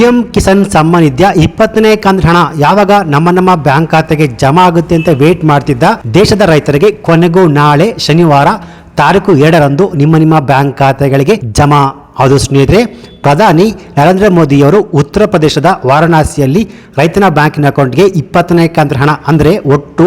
PM Kisan Samman ನಿಧ್ಯ ಇಪ್ಪತ್ತನೇ ಕಂತ್ ಹಣ ಯಾವಾಗ ನಮ್ಮ ನಮ್ಮ ಬ್ಯಾಂಕ್ ಖಾತೆಗೆ ಜಮಾ ಆಗುತ್ತೆ ಅಂತ ವೇಟ್ ಮಾಡ್ತಿದ್ದ ದೇಶದ ರೈತರಿಗೆ ಕೊನೆಗೂ ನಾಳೆ ಶನಿವಾರ ತಾರೀಕು ಎರಡರಂದು ನಿಮ್ಮ ನಿಮ್ಮ ಬ್ಯಾಂಕ್ ಖಾತೆಗಳಿಗೆ ಜಮಾ. ಹೌದು ಸ್ನೇಹಿತರೆ ಪ್ರಧಾನಿ ನರೇಂದ್ರ ಮೋದಿಯವರು ಉತ್ತರ ಪ್ರದೇಶದ ವಾರಣಾಸಿಯಲ್ಲಿ ರೈತನ ಬ್ಯಾಂಕಿನ ಅಕೌಂಟ್ಗೆ ಇಪ್ಪತ್ತನೇ ಕಂತು ಹಣ. ಅಂದರೆ ಒಟ್ಟು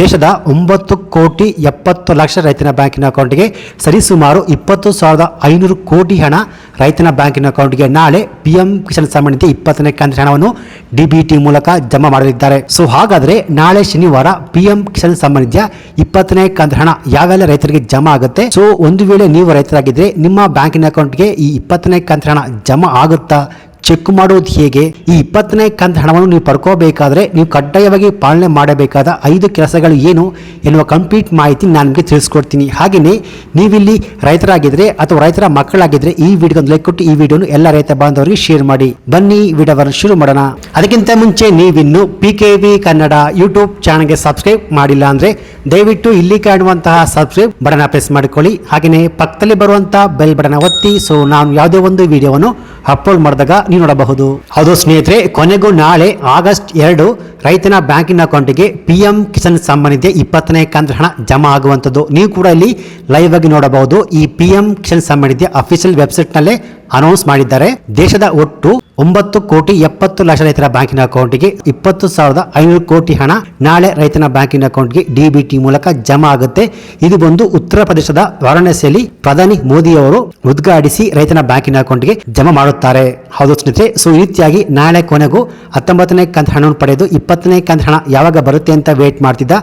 ದೇಶದ ಒಂಬತ್ತು ಕೋಟಿ ಎಪ್ಪತ್ತು ಲಕ್ಷ ರೈತನ ಬ್ಯಾಂಕಿನ ಅಕೌಂಟ್ಗೆ ಸರಿಸುಮಾರು ಇಪ್ಪತ್ತು ಸಾವಿರದ ಐನೂರು ಕೋಟಿ ಹಣ ರೈತನ ಬ್ಯಾಂಕಿನ ಅಕೌಂಟ್ಗೆ ನಾಳೆ ಪಿ ಎಂ ಕಿಸಾನ್ ಸಂಬಂಧಿತ ಇಪ್ಪತ್ತನೇ ಕಂತು ಹಣವನ್ನು ಡಿ ಬಿ ಟಿ ಮೂಲಕ ಜಮಾ ಮಾಡಲಿದ್ದಾರೆ. ಸೊ ಹಾಗಾದರೆ ನಾಳೆ ಶನಿವಾರ ಪಿ ಎಂ ಕಿಸಾನ್ ನಿಧಿಯ ಇಪ್ಪತ್ತನೇ ಕಂತು ಹಣ ಯಾವೆಲ್ಲ ರೈತರಿಗೆ ಜಮಾ ಆಗುತ್ತೆ? ಸೊ ಒಂದು ವೇಳೆ ನೀವು ರೈತರಾಗಿದ್ದರೆ ನಿಮ್ಮ ಬ್ಯಾಂಕಿನ ಅಕೌಂಟ್ಗೆ ಈ ಇಪ್ಪತ್ತನೇ ಕಂತು ಹಣ ಜಮಾ ಆಗುತ್ತಾ? ಚೆಕ್ ಮಾಡೋದು ಹೇಗೆ? ಈ ಇಪ್ಪತ್ತನೇ ಕಂತ ಹಣವನ್ನು ನೀವು ಪಡ್ಕೋಬೇಕಾದ್ರೆ ನೀವು ಕಡ್ಡಾಯವಾಗಿ ಪಾಲನೆ ಮಾಡಬೇಕಾದ ಐದು ಕೆಲಸಗಳು ಏನು ಎನ್ನುವ ಕಂಪ್ಲೀಟ್ ಮಾಹಿತಿ ನಾನು ನಿಮಗೆ ತಿಳಿಸ್ಕೊಡ್ತೀನಿ. ಹಾಗೆಯೇ ನೀವಿಲ್ಲಿ ರೈತರಾಗಿದ್ದರೆ ಅಥವಾ ರೈತರ ಮಕ್ಕಳಾಗಿದ್ದರೆ ಈ ವಿಡಿಯೋ ಲೈಕ್ ಕೊಟ್ಟು ಈ ವಿಡಿಯೋನು ಎಲ್ಲ ರೈತ ಬಾಂಧವರಿಗೆ ಶೇರ್ ಮಾಡಿ. ಬನ್ನಿ ವಿಡಿಯೋವನ್ನು ಶುರು ಮಾಡೋಣ. ಅದಕ್ಕಿಂತ ಮುಂಚೆ ನೀವಿನ್ನು P K V Kannada YouTube ಚಾನಲ್ಗೆ ಸಬ್ಸ್ಕ್ರೈಬ್ ಮಾಡಿಲ್ಲ ಅಂದರೆ ದಯವಿಟ್ಟು ಇಲ್ಲಿ ಕಾಣುವಂತಹ ಸಬ್ಸ್ಕ್ರೈಬ್ ಬಟನ್ ಪ್ರೆಸ್ ಮಾಡಿಕೊಳ್ಳಿ. ಹಾಗೆಯೇ ಪಕ್ಕದಲ್ಲಿ ಬರುವಂತಹ ಬೆಲ್ ಬಟನ್ ಒತ್ತಿ. ಸೊ ನಾನು ಯಾವುದೇ ಒಂದು ವಿಡಿಯೋವನ್ನು ಅಪ್ಲೋಡ್ ಮಾಡಿದಾಗ ನೀವು ನೋಡಬಹುದು. ಹೌದು ಸ್ನೇಹಿತರೆ, ಕೊನೆಗೂ ನಾಳೆ ಆಗಸ್ಟ್ ಎರಡು ರೈತನ ಬ್ಯಾಂಕಿನ ಅಕೌಂಟಿಗೆ ಪಿ ಎಂ ಕಿಸಾನ್ ಸಂಬಂಧಿತ ಇಪ್ಪತ್ತನೇ ಕಂತು ಹಣ ಜಮಾ ಆಗುವಂಥದ್ದು. ನೀವು ಕೂಡ ಇಲ್ಲಿ ಲೈವ್ ಆಗಿ ನೋಡಬಹುದು. ಈ ಪಿ ಎಂ ಕಿಸಾನ್ ಸಂಬಂಧಿತ ಅಫಿಷಿಯಲ್ ವೆಬ್ಸೈಟ್ನಲ್ಲೇ ಅನೌನ್ಸ್ ಮಾಡಿದ್ದಾರೆ. ದೇಶದ ಒಟ್ಟು ಒಂಬತ್ತು ಕೋಟಿ ಎಪ್ಪತ್ತು ಲಕ್ಷ ರೈತರ ಬ್ಯಾಂಕಿನ ಅಕೌಂಟ್ಗೆ ಇಪ್ಪತ್ತು ಸಾವಿರದ ಐನೂರು ಕೋಟಿ ಹಣ ನಾಳೆ ರೈತನ ಬ್ಯಾಂಕಿನ ಅಕೌಂಟ್ಗೆ ಡಿಬಿಟಿ ಮೂಲಕ ಜಮಾ ಆಗುತ್ತೆ. ಇದು ಬಂದು ಉತ್ತರ ಪ್ರದೇಶದ ವಾರಾಣಸಿಯಲ್ಲಿ ಪ್ರಧಾನಿ ಮೋದಿ ಅವರು ಉದ್ಘಾಟಿಸಿ ರೈತನ ಬ್ಯಾಂಕಿನ ಅಕೌಂಟ್ಗೆ ಜಮಾ ಮಾಡುತ್ತಾರೆ. ಹೌದು ಸ್ನೇಹಿತರೆ, ಸೊ ಈ ರೀತಿಯಾಗಿ ನಾಳೆ ಕೊನೆಗೂ ಹತ್ತೊಂಬತ್ತನೇ ಕಂತ ಹಣವನ್ನು ಪಡೆದು ಇಪ್ಪತ್ತನೇ ಕಂತ ಹಣ ಯಾವಾಗ ಬರುತ್ತೆ ಅಂತ ವೇಟ್ ಮಾಡ್ತಿದ್ದ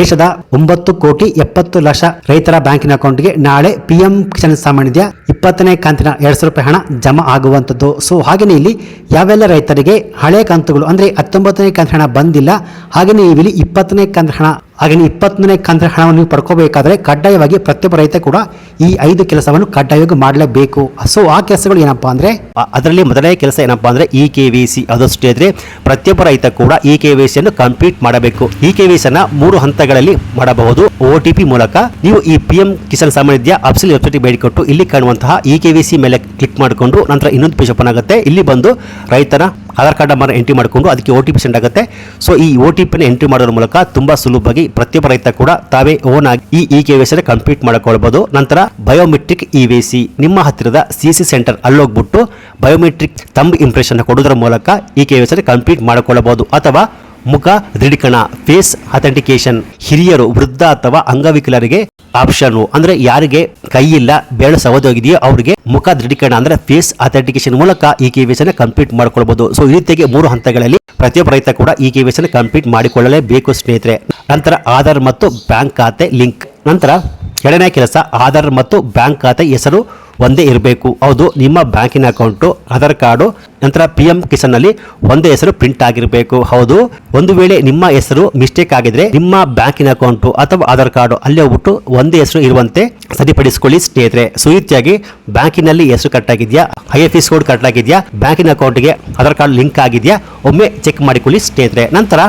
ದೇಶದ ಒಂಬತ್ತು ಕೋಟಿ ಎಪ್ಪತ್ತು ಲಕ್ಷ ರೈತರ ಬ್ಯಾಂಕಿನ ಅಕೌಂಟ್ಗೆ ನಾಳೆ ಪಿಎಂ ಕಿಸಾನ್ ಸಾಮಾನ್ಯ ಇಪ್ಪತ್ತನೇ ಕಂತಿನ ಎರಡು ಸಾವಿರ ರೂಪಾಯಿ ಹಣ ಜಮಾ ಆಗುವಂಥದ್ದು. ಸೊ ಹಾಗೆಯೇ ಇಲ್ಲಿ ಯಾವೆಲ್ಲ ರೈತರಿಗೆ ಹಳೆ ಕಂತುಗಳು ಅಂದರೆ ಹತ್ತೊಂಬತ್ತನೇ ಕಂತು ಹಣ ಬಂದಿಲ್ಲ ಹಾಗೆಯೇ ಇಲ್ಲಿ ಇಪ್ಪತ್ತನೇ ಕಂತು ಹಣ ಹಾಗೆಯೇ ಇಪ್ಪತ್ತನೇ ಕಂತಿನ ಹಣವನ್ನು ನೀವು ಪಡ್ಕೋಬೇಕಾದ್ರೆ ಕಡ್ಡಾಯವಾಗಿ ಪ್ರತಿಯೊಬ್ಬ ರೈತ ಕೂಡ ಈ ಐದು ಕೆಲಸವನ್ನು ಕಡ್ಡಾಯವಾಗಿ ಮಾಡಲೇಬೇಕು. ಸೊ ಆ ಕೆಲಸಗಳು ಏನಪ್ಪ ಅಂದರೆ ಅದರಲ್ಲಿ ಮೊದಲನೇ ಕೆಲಸ ಏನಪ್ಪಾ ಅಂದರೆ ಇ ಕೆ ವಿ ಸಿ ಅದಷ್ಟೇ ಇದ್ರೆ ಪ್ರತಿಯೊಬ್ಬ ರೈತ ಕೂಡ ಇ ಕೆ ವಿ ಸಿಯನ್ನು ಕಂಪ್ಲೀಟ್ ಮಾಡಬೇಕು. ಇ ಕೆ ವಿ ಸಿಯನ್ನು ಮೂರು ಹಂತಗಳಲ್ಲಿ ಮಾಡಬಹುದು. ಒ ಟಿ ಪಿ ಮೂಲಕ ನೀವು ಈ ಪಿ ಎಂ ಕಿಸಾನ್ ಸಾಮನಿಧ್ಯ ಅಪ್ಸಿಲ್ ವೆಬ್ಸೈಟ್ಗೆ ವೆಬ್ಸೈಟ್ ಬೇಡಿ ಕೊಟ್ಟು ಇಲ್ಲಿ ಕಾಣುವಂತಹ ಇ ಕೆ ವಿ ಸಿ ಮೇಲೆ ಕ್ಲಿಕ್ ಮಾಡಿಕೊಂಡು ನಂತರ ಇನ್ನೊಂದು ಪೇಜ್ ಓಪನ್ ಆಗುತ್ತೆ. ಇಲ್ಲಿ ಬಂದು ರೈತನ ಆಧಾರ್ ಕಾರ್ಡ್ ನಂಬರ್ ಎಂಟ್ರಿ ಮಾಡಿಕೊಂಡು ಅದಕ್ಕೆ ಒ ಟಿ ಪಿ ಸೆಂಡ್ ಆಗುತ್ತೆ. ಸೊ ಈ ಒ ಟಿ ಪಿನ ಎಂಟ್ರಿ ಮಾಡೋದ್ರ ಮೂಲಕ ತುಂಬಾ ಸುಲಭವಾಗಿ ಪ್ರತಿಯೊಬ್ಬ ರೈತ ಕೂಡ ತಾವೇ ಓನ್ ಆಗಿ ಈ E K V C complete ಮಾಡಿಕೊಳ್ಬಹುದು ನಂತರ ಬಯೋಮೆಟ್ರಿಕ್ ಇ ವಿ ಸಿ ನಿಮ್ಮ ಹತ್ತಿರದ ಸಿ ಸಿ ಸೆಂಟರ್ ಅಲ್ಲೋಗ್ಬಿಟ್ಟು ಬಯೋಮೆಟ್ರಿಕ್ ತಂಬ್ ಇಂಪ್ರೆಷನ್ ಕೊಡೋದ್ರ ಮೂಲಕ ಇ ಕೆ ಸಿ ಕಂಪ್ಲೀಟ್ ಮಾಡಿಕೊಳ್ಳಬಹುದು ಅಥವಾ ಮುಖ ದೃಢೀಕರಣ ಫೇಸ್ ಅಥೆಂಟಿಕೇಶನ್ ಹಿರಿಯರು, ವೃದ್ಧ ಅಥವಾ ಅಂಗವಿಕಲರಿಗೆ ಆಪ್ಷನ್ ಅಂದ್ರೆ ಯಾರಿಗೆ ಕೈ ಇಲ್ಲ ಬೆರಳು ಸವದೋಗಿದೆಯೋ ಅವರಿಗೆ ಮುಖ ದೃಢೀಕರಣ ಅಂದ್ರೆ ಫೇಸ್ ಅಥೆಂಟಿಕೇಶನ್ ಮೂಲಕ ಈ ಕೆ ವಿ ಕಂಪ್ಲೀಟ್ ಮಾಡಿಕೊಳ್ಬಹುದು ಸೊ ಈ ರೀತಿಯಾಗಿ ಮೂರು ಹಂತಗಳಲ್ಲಿ ಪ್ರತಿಯೊಬ್ಬ ರೈತ ಕೂಡ ಈ ಕೆ ವಿ ಕಂಪ್ಲೀಟ್ ಮಾಡಿಕೊಳ್ಳಲೇಬೇಕು ಸ್ನೇಹಿತರೆ. ನಂತರ ಆಧಾರ್ ಮತ್ತು ಬ್ಯಾಂಕ್ ಖಾತೆ ಲಿಂಕ್. ನಂತರ ಎರಡನೇ ಕೆಲಸ ಆಧಾರ್ ಮತ್ತು ಬ್ಯಾಂಕ್ ಖಾತೆ ಹೆಸರು ಒಂದೇ ಇರಬೇಕು. ಹೌದು, ನಿಮ್ಮ ಬ್ಯಾಂಕಿನ ಅಕೌಂಟು, ಆಧಾರ್ ಕಾರ್ಡು, ನಂತರ ಪಿ ಎಂ ಕಿಸಾನ್ನಲ್ಲಿ ಒಂದೇ ಹೆಸರು ಪ್ರಿಂಟ್ ಆಗಿರಬೇಕು. ಹೌದು, ಒಂದು ವೇಳೆ ನಿಮ್ಮ ಹೆಸರು ಮಿಸ್ಟೇಕ್ ಆಗಿದ್ರೆ ನಿಮ್ಮ ಬ್ಯಾಂಕಿನ ಅಕೌಂಟು ಅಥವಾ ಆಧಾರ್ ಕಾರ್ಡು ಅಲ್ಲಿ ಹೋಗ್ಬಿಟ್ಟು ಒಂದೇ ಹೆಸರು ಇರುವಂತೆ ಸರಿಪಡಿಸಿಕೊಳ್ಳಿ ಸ್ನೇಹಿತರೆ. ಸೊ ಈ ಬ್ಯಾಂಕಿನಲ್ಲಿ ಹೆಸರು ಕರೆಕ್ಟ್ ಆಗಿದೆಯಾ I F S code correct ಆಗಿದೆಯಾ ಬ್ಯಾಂಕಿನ ಅಕೌಂಟ್ಗೆ ಆಧಾರ್ ಕಾರ್ಡ್ ಲಿಂಕ್ ಆಗಿದೆಯಾ, ಒಮ್ಮೆ ಚೆಕ್ ಮಾಡಿಕೊಳ್ಳಿ ಸ್ನೇಹಿತರೆ. ನಂತರ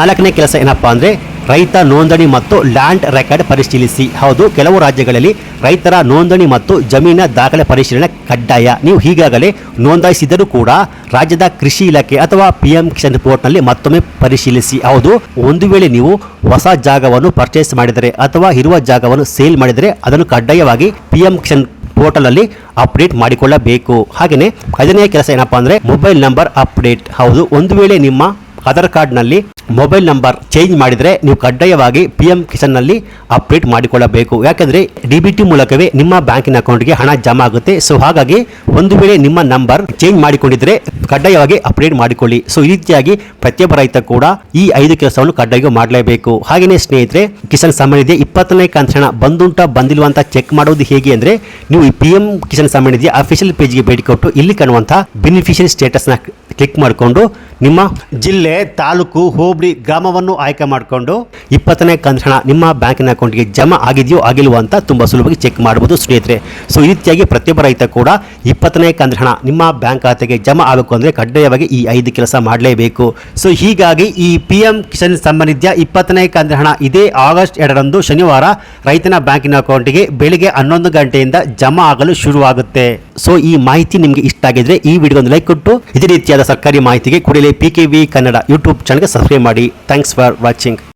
ನಾಲ್ಕನೇ ಕೆಲಸ ಏನಪ್ಪಾ ಅಂದ್ರೆ ರೈತ ನೋಂದಣಿ ಮತ್ತು ಲ್ಯಾಂಡ್ ರೆಕಾರ್ಡ್ ಪರಿಶೀಲಿಸಿ. ಹೌದು, ಕೆಲವು ರಾಜ್ಯಗಳಲ್ಲಿ ರೈತರ ನೋಂದಣಿ ಮತ್ತು ಜಮೀನ ದಾಖಲೆ ಪರಿಶೀಲನೆ ಕಡ್ಡಾಯ. ನೀವು ಈಗಾಗಲೇ ನೋಂದಾಯಿಸಿದರೂ ಕೂಡ ರಾಜ್ಯದ ಕೃಷಿ ಇಲಾಖೆ ಅಥವಾ ಪಿ ಎಂ ಕಿಸಾನ್ ರಿಪೋರ್ಟ್ನಲ್ಲಿ ಮತ್ತೊಮ್ಮೆ ಪರಿಶೀಲಿಸಿ. ಹೌದು, ಒಂದು ವೇಳೆ ನೀವು ಹೊಸ ಜಾಗವನ್ನು ಪರ್ಚೇಸ್ ಮಾಡಿದರೆ ಅಥವಾ ಇರುವ ಜಾಗವನ್ನು ಸೇಲ್ ಮಾಡಿದರೆ ಅದನ್ನು ಕಡ್ಡಾಯವಾಗಿ ಪಿ ಎಂ ಕಿಸಾನ್ ಪೋರ್ಟಲ್ ಅಲ್ಲಿ ಅಪ್ಡೇಟ್ ಮಾಡಿಕೊಳ್ಳಬೇಕು. ಹಾಗೆಯೇ ಐದನೇ ಕೆಲಸ ಏನಪ್ಪಾ ಅಂದ್ರೆ ಮೊಬೈಲ್ ನಂಬರ್ ಅಪ್ಡೇಟ್. ಹೌದು, ಒಂದು ವೇಳೆ ನಿಮ್ಮ ಆಧಾರ್ ಕಾರ್ಡ್ನಲ್ಲಿ ಮೊಬೈಲ್ ನಂಬರ್ ಚೇಂಜ್ ಮಾಡಿದರೆ ನೀವು ಕಡ್ಡಾಯವಾಗಿ ಪಿ ಎಂ ಕಿಸನ್ನಲ್ಲಿ ಅಪ್ಡೇಟ್ ಮಾಡಿಕೊಳ್ಳಬೇಕು. ಯಾಕೆಂದರೆ ಡಿ ಬಿ ಟಿ ಮೂಲಕವೇ ನಿಮ್ಮ ಬ್ಯಾಂಕಿನ ಅಕೌಂಟ್ಗೆ ಹಣ ಜಮಾ ಆಗುತ್ತೆ. ಸೊ ಹಾಗಾಗಿ ಒಂದು ವೇಳೆ ನಿಮ್ಮ ನಂಬರ್ ಚೇಂಜ್ ಮಾಡಿಕೊಂಡಿದ್ರೆ ಕಡ್ಡಾಯವಾಗಿ ಅಪ್ಡೇಟ್ ಮಾಡಿಕೊಳ್ಳಿ. ಸೊ ಈ ರೀತಿಯಾಗಿ ಪ್ರತಿಯೊಬ್ಬ ರೈತ ಕೂಡ ಈ ಐದು ಕೆಲಸವನ್ನು ಕಡ್ಡಾಯವಾಗಿ ಮಾಡಲೇಬೇಕು. ಹಾಗೆಯೇ ಸ್ನೇಹಿತರೆ, ಕಿಸಾನ್ ನಿಧಿ ಇಪ್ಪತ್ತನೇ ಕಂತಣ ಬಂದುಂಟ ಬಂದಿಲ್ವ ಅಂತ ಚೆಕ್ ಮಾಡುವುದು ಹೇಗೆ ಅಂದ್ರೆ, ನೀವು ಈ P M Kisan Nidhi official ಪೇಜ್ಗೆ ಭೇಟಿ ಕೊಟ್ಟು ಇಲ್ಲಿ ಕಾಣುವಂತಹ ಸ್ಟೇಟಸ್ ಸ್ಟೇಟಸ್ನ ಕ್ಲಿಕ್ ಮಾಡಿಕೊಂಡು ನಿಮ್ಮ ಜಿಲ್ಲೆ, ತಾಲೂಕು, ಹೋಬಳಿ, ಗ್ರಾಮವನ್ನು ಆಯ್ಕೆ ಮಾಡಿಕೊಂಡು ಇಪ್ಪತ್ತನೇ ಕಂತಣ ನಿಮ್ಮ ಬ್ಯಾಂಕಿನ ಅಕೌಂಟ್ಗೆ ಜಮಾ ಆಗಿದೆಯೋ ಆಗಿಲ್ವೋ ಅಂತ ತುಂಬ ಸುಲಭವಾಗಿ ಚೆಕ್ ಮಾಡಬಹುದು ಸ್ನೇಹಿತರೆ. ಸೊ ಈ ರೀತಿಯಾಗಿ ಪ್ರತಿಯೊಬ್ಬ ರೈತ ಕೂಡ ಇಪ್ಪತ್ತನೇ ಕಂತಣ ನಿಮ್ಮ ಬ್ಯಾಂಕ್ ಖಾತೆಗೆ ಜಮಾ ಆಗಬೇಕು ಅಂದರೆ ಕಡ್ಡಾಯವಾಗಿ ಈ ಐದು ಕೆಲಸ ಮಾಡಲೇಬೇಕು. ಸೊ ಹೀಗಾಗಿ ಈ ಪಿ ಎಂ ಕಿಸಾನ್ ಸಂಬಂಧಿತ ಇಪ್ಪತ್ತನೇ ಕಂತು ಹಣ ಇದೇ ಆಗಸ್ಟ್ ಎರಡರಂದು ಶನಿವಾರ ರೈತನ ಬ್ಯಾಂಕಿನ ಅಕೌಂಟಿಗೆ ಬೆಳಿಗ್ಗೆ ಹನ್ನೊಂದು ಗಂಟೆಯಿಂದ ಜಮಾ ಆಗಲು ಶುರುವಾಗುತ್ತೆ. ಸೊ ಈ ಮಾಹಿತಿ ನಿಮಗೆ ಇಷ್ಟ ಆಗಿದ್ರೆ ಈ ವಿಡಿಯೋ ಲೈಕ್ ಕೊಟ್ಟು ಇದೇ ರೀತಿಯಾದ ಸರ್ಕಾರಿ ಮಾಹಿತಿಗೆ ಕೂಡಲೇ P K V Kannada YouTube ಚಾನಲ್ಗೆ ಸಬ್ಸ್ಕ್ರೈಬ್ ಮಾಡಿ. Thanks for watching